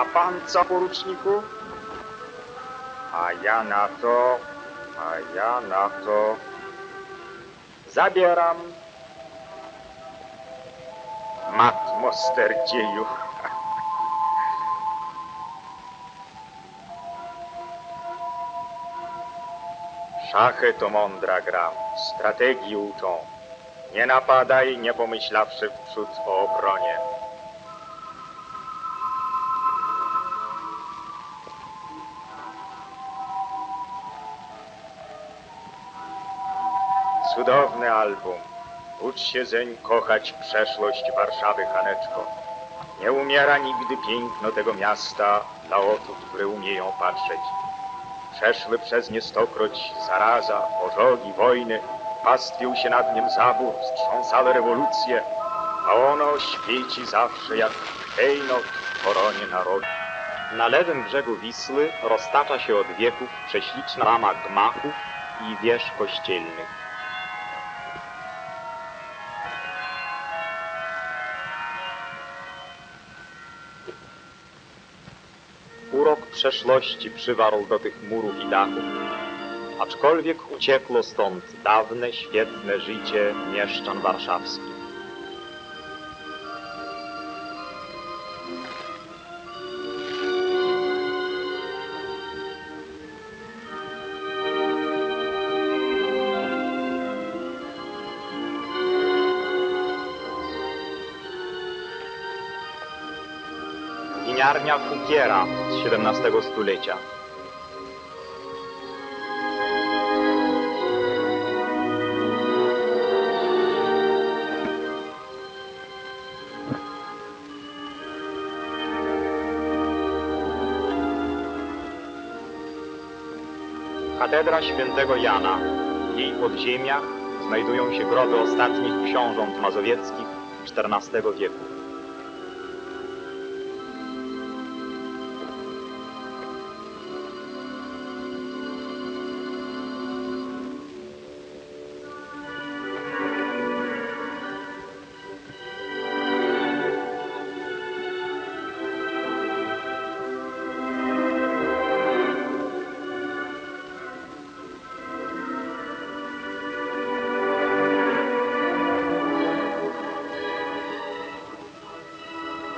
A pan co, poruczniku? A ja na to, a ja na to. Zabieram. Mat mosterdzieju. Szachy to mądra gra, strategii uczą. Nie napadaj, nie pomyślawszy wprzód o obronie. Cudowny album. Ucz się zeń kochać przeszłość Warszawy, Haneczko. Nie umiera nigdy piękno tego miasta dla oczu, które umieją patrzeć. Przeszły przez nie stokroć zaraza, pożogi, wojny, pastwił się nad nim zabór, wstrząsały rewolucje, a ono świeci zawsze jak hejnot w koronie narodu. Na lewym brzegu Wisły roztacza się od wieków prześliczna rama gmachów i wież kościelnych. Przeszłości przywarł do tych murów i dachów, aczkolwiek uciekło stąd dawne, świetne życie mieszczan warszawskich. Winiarnia Fukiera z XVII stulecia. Katedra świętego Jana. W jej podziemiach znajdują się groby ostatnich książąt mazowieckich XIV wieku.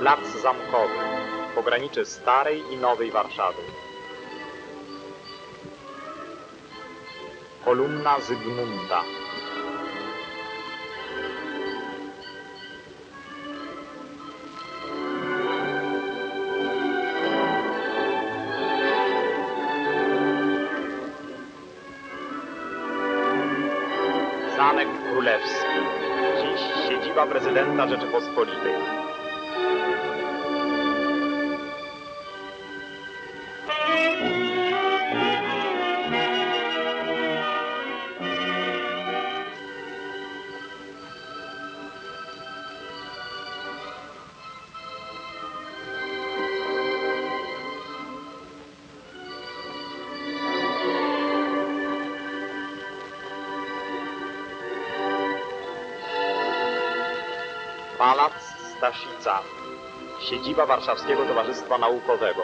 Plac Zamkowy, pogranicze Starej i Nowej Warszawy. Kolumna Zygmunta. Zamek Królewski. Dziś siedziba prezydenta Rzeczypospolitej. Palac Staszica, siedziba Warszawskiego Towarzystwa Naukowego.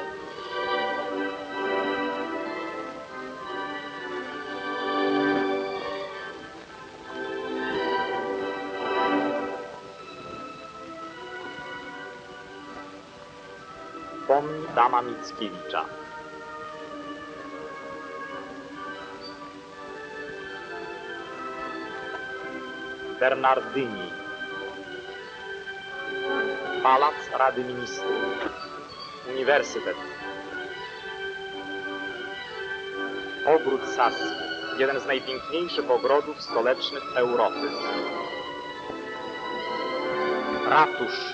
Pomnik Dama Mickiewicza. Bernardyni. Pałac Rady Ministrów. Uniwersytet. Ogród Saski. Jeden z najpiękniejszych ogrodów stolecznych Europy. Ratusz.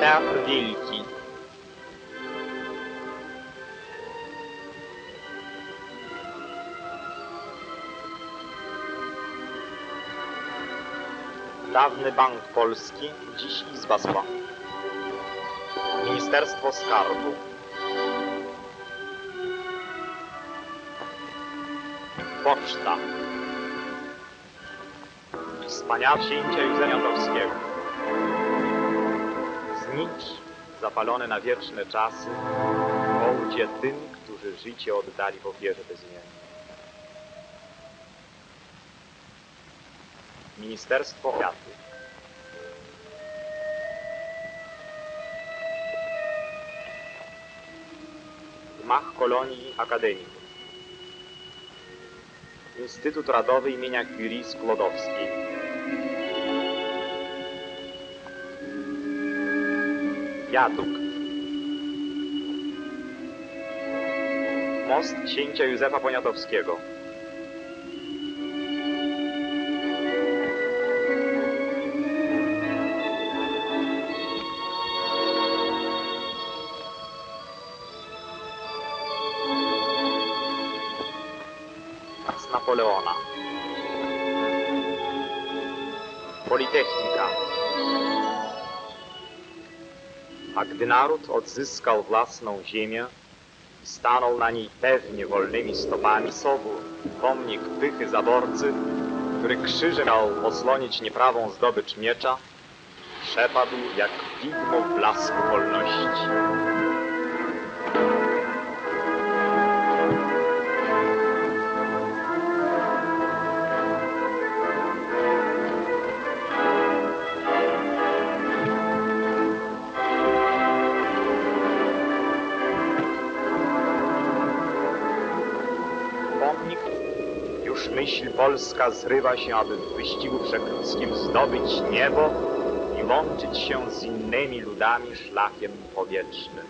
Teatr Wielki. Dawny Bank Polski, dziś Izba Spa. Ministerstwo Skarbu. Poczta. Wspaniała księcia Józefa Dowskiego. znicz zapalony na wieczne czasy hołdzie tym, którzy życie oddali w ofierze bezimiennej. Ministerstwo Oświaty. Gmach Kolonii Akademików. Instytut Radowy imienia Curie Sklodowskiej. Wiadukt. Most księcia Józefa Poniatowskiego. Napoleona. Politechnika. A gdy naród odzyskał własną ziemię stanął na niej pewnie wolnymi stopami, sobór, pomnik pychy zaborcy, który krzyżem miał osłonić nieprawą zdobycz miecza, przepadł jak widmo blasku wolności. Myśl polska zrywa się, aby w wyścigu wszechludzkim zdobyć niebo i łączyć się z innymi ludami szlakiem powietrznym.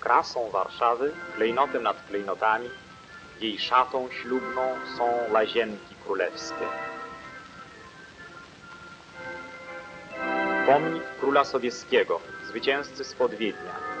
Krasą Warszawy, klejnotem nad klejnotami, jej szatą ślubną są łazienki królewskie. Pomnik króla Sobieskiego, zwycięzcy spod Wiednia.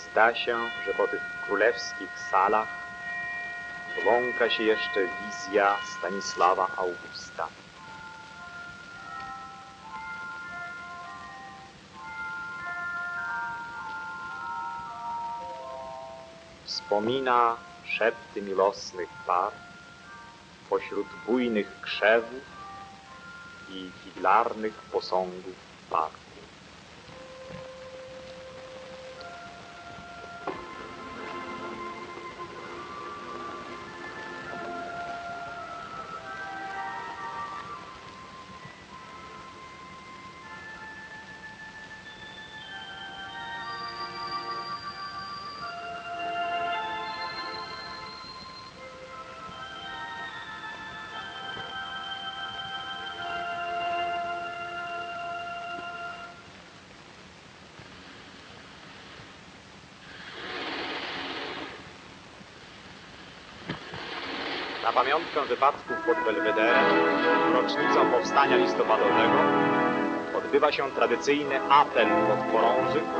Zda się, że po tych królewskich salach błąka się jeszcze wizja Stanisława Augusta. Wspomina szepty milosnych par pośród bujnych krzewów i figlarnych posągów parku. Na pamiątkę wypadków pod Belwederem, rocznicą powstania listopadowego, odbywa się tradycyjny apel podchorążych po zrumach historycznych